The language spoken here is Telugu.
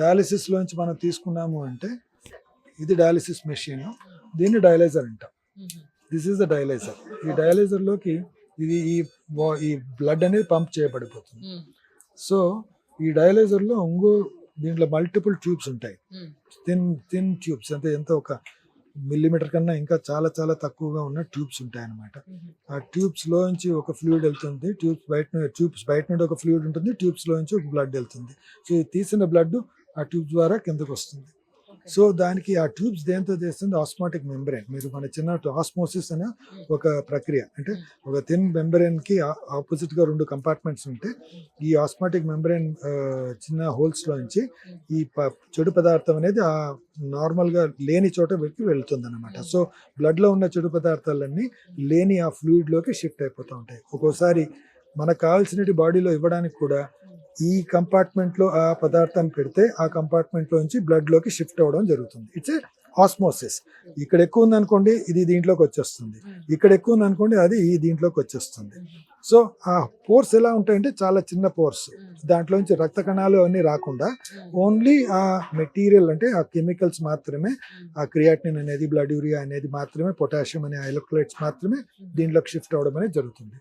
డయాలిసిస్ లోంచి మనం తీసుకున్నాము అంటే ఇది డయాలిసిస్ మెషిన్. దీన్ని డయలైజర్ అంటాం. దిస్ ఈస్ ద డయలైజర్ ఈ డయలైజర్లోకి ఇది ఈ ఈ బ్లడ్ అనేది పంప్ చేయబడిపోతుంది. సో ఈ డయలైజర్లో ఇంకో దీంట్లో మల్టిపుల్ ట్యూబ్స్ ఉంటాయి. థిన్ థిన్ ట్యూబ్స్ అంటే ఎంత ఒక మిల్లీమీటర్ కన్నా ఇంకా చాలా చాలా తక్కువగా ఉన్న ట్యూబ్స్ ఉంటాయి అన్నమాట ఆ ట్యూబ్స్ లోంచి ఒక ఫ్లూయిడ్ వెళ్తుంది ట్యూబ్స్ బయట ట్యూబ్స్ బయట నుండి ఒక ఫ్లూయిడ్ ఉంటుంది ట్యూబ్స్ లోంచి ఒక బ్లడ్ వెళ్తుంది. సో తీసిన బ్లడ్ ఆ ట్యూబ్ ద్వారా కిందకు వస్తుంది. సో దానికి ఆ ట్యూబ్స్ దేంతో చేస్తుంది ఆస్మాటిక్ మెంబ్రెయిన్ మీరు మన చిన్న ఆస్మోసిస్ అనే ఒక ప్రక్రియ. అంటే ఒక థిన్ మెంబ్రెయిన్కి ఆపోజిట్గా రెండు కంపార్ట్మెంట్స్ ఉంటే ఈ ఆస్మాటిక్ మెంబ్రెయిన్ చిన్న హోల్స్ లోంచి ఈ ప- చెడు పదార్థం అనేది ఆ నార్మల్గా లేని చోట వెళ్ళి వెళ్తుంది అనమాట సో బ్లడ్లో ఉన్న చెడు పదార్థాలన్నీ లేని ఆ ఫ్లూయిడ్లోకి షిఫ్ట్ అయిపోతూ ఉంటాయి. ఒక్కోసారి మనకు కావాల్సినటి బాడీలో ఇవ్వడానికి కూడా ఈ కంపార్ట్మెంట్లో ఆ పదార్థాన్ని పెడితే ఆ కంపార్ట్మెంట్ లోంచి బ్లడ్లోకి షిఫ్ట్ అవ్వడం జరుగుతుంది. ఇట్స్ ఏ ఆస్మోసిస్ ఇక్కడ ఎక్కువ ఉంది అనుకోండి ఇది దీంట్లోకి వచ్చేస్తుంది. ఇక్కడ ఎక్కువ ఉంది అనుకోండి అది ఈ దీంట్లోకి వచ్చేస్తుంది. సో ఆ పోర్స్ ఎలా ఉంటాయంటే చాలా చిన్న పోర్స్ దాంట్లోంచి రక్త కణాలు అన్నీ రాకుండా ఓన్లీ ఆ మెటీరియల్ అంటే ఆ కెమికల్స్ మాత్రమే ఆ క్రియాటినిన్ అనేది బ్లడ్ యూరియా అనేది మాత్రమే పొటాషియం అనే ఎలక్ట్రోలైట్స్ మాత్రమే దీంట్లోకి షిఫ్ట్ అవ్వడం అనేది జరుగుతుంది.